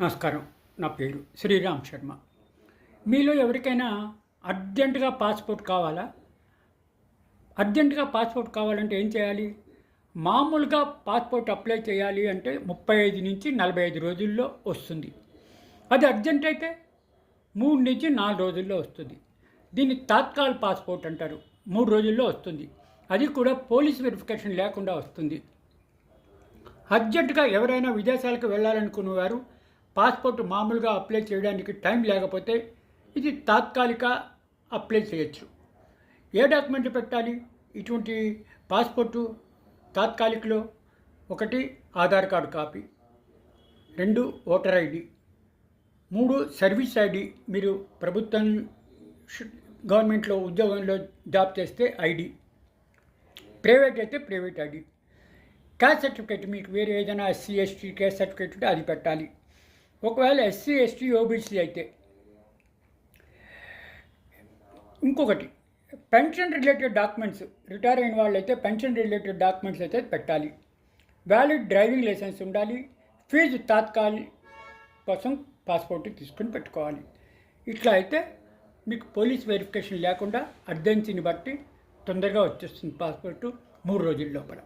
నమస్కారం. నా పేరు శ్రీరామ్ శర్మ. మీలో ఎవరికైనా అర్జెంటుగా పాస్పోర్ట్ కావాలా? అర్జెంటుగా పాస్పోర్ట్ కావాలంటే ఏం చేయాలి? మామూలుగా పాస్పోర్ట్ అప్లై చేయాలి అంటే ముప్పై ఐదు నుంచి నలభై ఐదు రోజుల్లో వస్తుంది. అది అర్జెంట్ అయితే మూడు నుంచి నాలుగు రోజుల్లో వస్తుంది. దీన్ని తాత్కాల్ పాస్పోర్ట్ అంటారు. మూడు రోజుల్లో వస్తుంది. అది కూడా పోలీస్ వెరిఫికేషన్ లేకుండా వస్తుంది. అర్జెంటుగా ఎవరైనా విదేశాలకు వెళ్ళాలనుకునేవారు వారు పాస్పోర్ట్ మామూలుగా అప్లై చేయడానికి టైం లేకపోతే ఇది తాత్కాలిక అప్లై చేయొచ్చు. ఏ డాక్యుమెంట్లు పెట్టాలి? ఇటువంటి పాస్పోర్టు తాత్కాలికలో ఒకటి ఆధార్ కార్డు కాపీ. రెండు ఓటర్ ఐడి. మూడు సర్వీస్ ఐడి. మీరు ప్రభుత్వం గవర్నమెంట్లో ఉద్యోగంలో జాబ్ చేస్తే ఐడి. ప్రైవేట్ అయితే ప్రైవేట్ ఐడి. క్యాస్ట్ సర్టిఫికేట్ మీకు వేరే ఏదైనా ఎస్సీ ఎస్టీ క్యాస్ట్ సర్టిఫికేట్ ఉంటే అది పెట్టాలి. ఒకవేళ ఎస్సీ ఎస్టీ ఓబీసీ అయితే ఇంకొకటి పెన్షన్ రిలేటెడ్ డాక్యుమెంట్స్ రిటైర్ అయిన వాళ్ళు అయితే పెన్షన్ రిలేటెడ్ డాక్యుమెంట్స్ అయితే పెట్టాలి. వ్యాలిడ్ డ్రైవింగ్ లైసెన్స్ ఉండాలి. ఫీజు తాత్కాలిక కోసం పాస్పోర్ట్ తీసుకుని పెట్టుకోవాలి. ఇట్లా అయితే మీకు పోలీస్ వెరిఫికేషన్ లేకుండా అర్జెన్సీని బట్టి తొందరగా వచ్చేస్తుంది పాస్పోర్టు మూడు రోజుల లోపల.